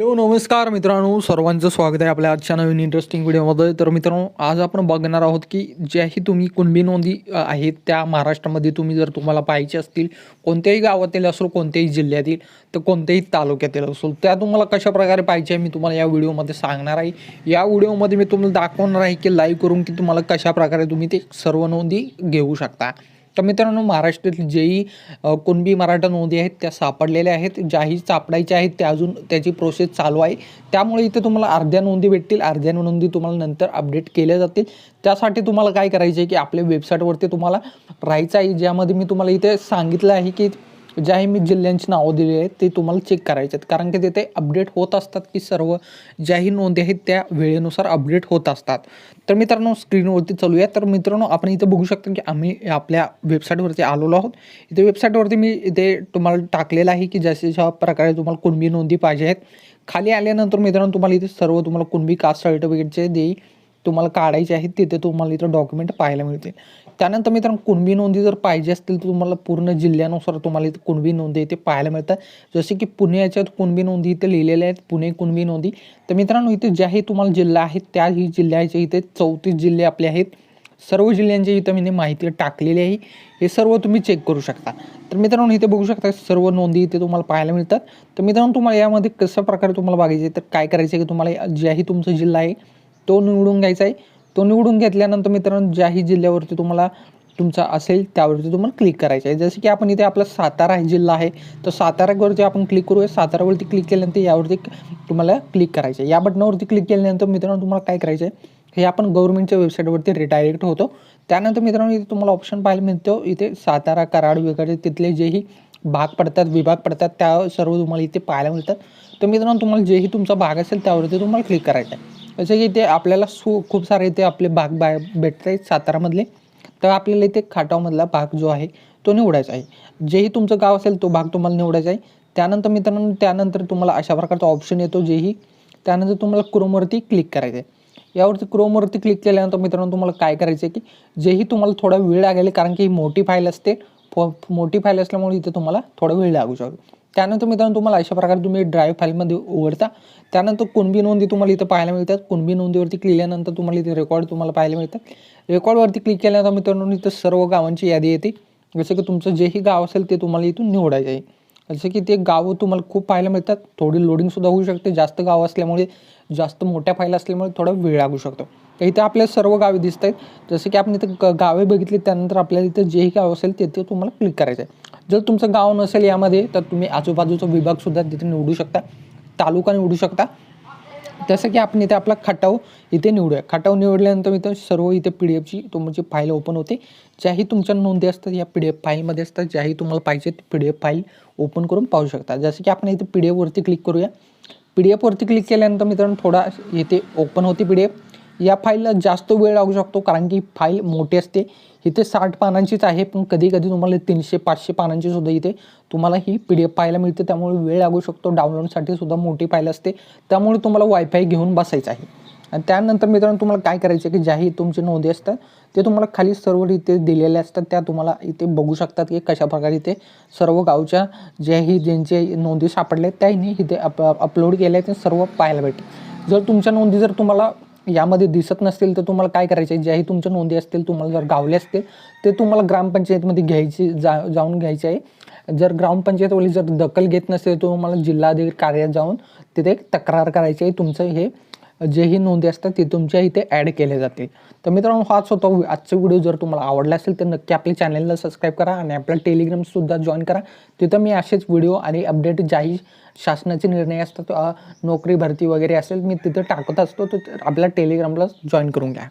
Hello नमस्कार मित्रांनो. सर्वांचं स्वागत आहे आपल्या आजच्या नवीन इंटरेस्टिंग व्हिडिओमध्ये तर मित्रांनो आज आपण बघणार आहोत की ज्याही तुम्ही कुणबी नोंदी आहेत त्या महाराष्ट्रामध्ये तुम्ही जर तुम्हाला पाहिजे असतील कोणत्याही गावातील असो कोणत्याही जिल्ह्यातील तर कोणत्याही तालुक्यातील असो त्या तुम्हाला कशा प्रकारे पाहिजे मी तुम्हाला या व्हिडिओमध्ये सांगणार आहे. या व्हिडिओमध्ये मी तुम्हाला दाखवणार आहे की लाईव्ह करून की तुम्हाला कशा प्रकारे तुम्ही ते सर्व नोंदी घेऊ शकता. तर मित्रांनो महाराष्ट्रातील जेही कुणबी मराठा नोंदी आहेत त्या सापडलेल्या आहेत. ज्याही सापडायच्या आहेत त्या अजून त्याची प्रोसेस चालू आहे. त्यामुळे इथे तुम्हाला अर्ध्या नोंदी भेटतील. अर्ध्या नोंदी तुम्हाला नंतर अपडेट केल्या जातील. त्यासाठी तुम्हाला काय करायचं आहे की आपल्या वेबसाईटवरती तुम्हाला राहायचं आहे. ज्यामध्ये मी तुम्हाला इथे सांगितलं आहे की ज्याही मी जिल्ह्यांची नावं दिली आहेत ते तुम्हाला चेक करायचे आहेत. कारण की तिथे अपडेट होत असतात की सर्व ज्याही नोंदी आहेत त्या वेळेनुसार अपडेट होत असतात. तर मित्रांनो स्क्रीनवरती चालूया. तर मित्रांनो आपण इथे बघू शकतो की आम्ही आपल्या वेबसाईटवरती आलेलो आहोत. इथे वेबसाईटवरती मी इथे तुम्हाला टाकलेलं आहे की जशा प्रकारे तुम्हाला कुणबी नोंदी पाहिजे आहेत. खाली आल्यानंतर मित्रांनो तुम्हाला इथे सर्व तुम्हाला कुणबी कास्ट सर्टिफिकेटचे देईल. तुम्हाला काढायचे आहेत तिथे तुम्हाला इथं डॉक्युमेंट पाहायला मिळतील. त्यानंतर मित्रांनो कुणबी नोंदी जर पाहिजे असतील तर तुम्हाला पूर्ण जिल्ह्यानुसार तुम्हाला इथे कुणबी नोंदी इथे पाहायला मिळतात. जसे की पुणे याच्यात कुणबी नोंदी इथे लिहिलेल्या आहेत पुणे कुणबी नोंदी. तर मित्रांनो इथे ज्याही तुम्हाला जिल्हा आहेत त्याही जिल्ह्याचे इथे चौतीस जिल्हे आपले आहेत. सर्व जिल्ह्यांची इथं मी माहिती टाकलेली आहे. हे सर्व तुम्ही चेक करू शकता. तर मित्रांनो इथे बघू शकता सर्व नोंदी इथे तुम्हाला पाहायला मिळतात. तर मित्रांनो तुम्हाला यामध्ये कशा प्रकारे तुम्हाला बघायचे तर काय करायचं आहे की तुम्हाला ज्याही तुमचा जिल्हा आहे तो निवडून घ्यायचा आहे. तो निवडून घेतल्यानंतर मित्रांनो ज्याही जिल्ह्यावरती तुम्हाला तुमचा असेल त्यावरती तुम्हाला क्लिक करायचं आहे. जसं की आपण इथे आपला सातारा हे जिल्हा आहे तर सातारावरती आपण क्लिक करूया सातारावरती क्लिक केल्यानंतर यावरती तुम्हाला क्लिक करायचं आहे. या बटनावरती क्लिक केल्यानंतर मित्रांनो तुम्हाला काय करायचं आहे? हे आपण गव्हर्नमेंटच्या वेबसाईटवरती रिडायरेक्ट होतो. त्यानंतर मित्रांनो इथे तुम्हाला ऑप्शन पाहायला मिळतो. इथे सातारा कराड वगैरे तिथले जेही भाग पडतात विभाग पडतात त्या सर्व तुम्हाला इथे पाहायला मिळतात. तर मित्रांनो तुम्हाला जेही तुमचा भाग असेल त्यावरती तुम्हाला क्लिक करायचं आहे. जसं की इथे आपल्याला सु खूप सारे इथे आपले भाग बाय भेटत आहेत सातारामधले. तर आपल्याला इथे खाटावमधला भाग जो आहे तो निवडायचा आहे. जेही तुमचं गाव असेल तो भाग तुम्हाला निवडायचा आहे. त्यानंतर मित्रांनो त्यानंतर तुम्हाला अशा प्रकारचा ऑप्शन येतो जेही त्यानंतर तुम्हाला क्रोमवरती क्लिक करायचं आहे. यावरती क्रोमवरती क्लिक केल्यानंतर मित्रांनो तुम्हाला काय करायचं आहे की जेही तुम्हाला थोडा वेळ लागेल कारण की ही मोठी फाईल असते. फो मोठी फाईल असल्यामुळे इथे तुम्हाला थोडा वेळ लागू शकतो. त्यानंतर मित्रांनो तुम्हाला अशा प्रकारे तुम्ही ड्राईव्ह फाईलमध्ये उघडता. त्यानंतर कुणबी नोंदी तुम्हाला इथं पाहायला मिळतात. कुणबी नोंदीवरती क्लिक केल्यानंतर तुम्हाला इथे रेकॉर्ड तुम्हाला पाहायला मिळतात. रेकॉर्डवरती क्लिक केल्यानंतर मित्रांनो इथं सर्व गावांची यादी येते. जसं की तुमचं जेही गाव असेल ते तुम्हाला इथून निवडायचं आहे. जसं की ते गावं तुम्हाला खूप पाहायला मिळतात. थोडी लोडिंगसुद्धा होऊ शकते. जास्त गाव असल्यामुळे जास्त मोठ्या फाईल असल्यामुळे थोडा वेळ लागू शकतो. तर इथं आपल्याला सर्व गावे दिसत आहेत जसं की आपण इथं ग गावे बघितली त्यानंतर आपल्याला इथं जेही गाव असेल ते तुम्हाला क्लिक करायचं आहे जर तुमचं गाव नसेल यामध्ये तर तुम्ही आजूबाजूचा विभागसुद्धा तिथे निवडू शकता. तालुका निवडू शकता. जसं की आपण इथे आपला खटाव इथे निवडूया. खटाव निवडल्यानंतर इथं सर्व इथे पी डी एफची तुमची फाईल ओपन होते. ज्याही तुमच्या नोंदी असतात या पी डी एफ फाईलमध्ये असतात. ज्याही तुम्हाला पाहिजे ती P D F file open करून पाहू शकता. जसं की आपण इथे पी डी एफवरती क्लिक करूया. पी डी एफवरती क्लिक केल्यानंतर मित्रांनो थोडा इथे ओपन होते पी डी एफ या फाईलला जास्त वेळ लागू शकतो कारण की फाईल मोठी असते. इथे साठ पानांचीच आहे पण कधी कधी तुम्हाला तीनशे पाचशे पानांची सुद्धा इथे तुम्हाला ही पी डी एफ पाहायला मिळते. त्यामुळे वेळ लागू शकतो. डाउनलोडसाठी सुद्धा मोठी फाईल असते. त्यामुळे तुम्हाला वायफाय घेऊन बसायचं आहे. आणि त्यानंतर मित्रांनो तुम्हाला काय करायचं आहे की ज्याही तुमची नोंदी असतात ते तुम्हाला खाली सर्व इथे दिलेले असतात. त्या तुम्हाला इथे बघू शकतात की कशा प्रकारे इथे सर्व गावच्या ज्याही ज्यांचे नोंदी सापडल्या त्यांनी इथे अप अपलोड केल्या ते सर्व पाहायला भेटेल जर तुमच्या नोंदी जर तुम्हाला यामध्ये दिसत नसतील तर तुम्हाला काय करायचे ज्याही तुमच्या नोंदी असतील तुम्हाला जर गावले असतील ते तुम्हाला ग्रामपंचायतमध्ये घ्यायची जा जाऊन घ्यायचे आहे. जर ग्रामपंचायतवाली जर दखल घेत नसेल तर तुम्हाला जिल्हाधिकारी कार्यात जाऊन तिथे तक्रार करायची आहे. तुमचं हे जेही नोंदी असतात ते तुमच्या इथे ॲड केले जातील तर मित्रांनो हाच होता आजचा व्हिडिओ जर तुम्हाला आवडला असेल तर नक्की आपल्या चॅनलला सबस्क्राईब करा आणि आपल्या टेलिग्रामसुद्धा जॉईन करा. तिथं मी असेच व्हिडिओ आणि अपडेट ज्याही शासनाचे निर्णय असतात नोकरी भरती वगैरे असेल मी तिथं टाकत असतो. तर आपल्या टेलिग्रामला जॉईन करून घ्या.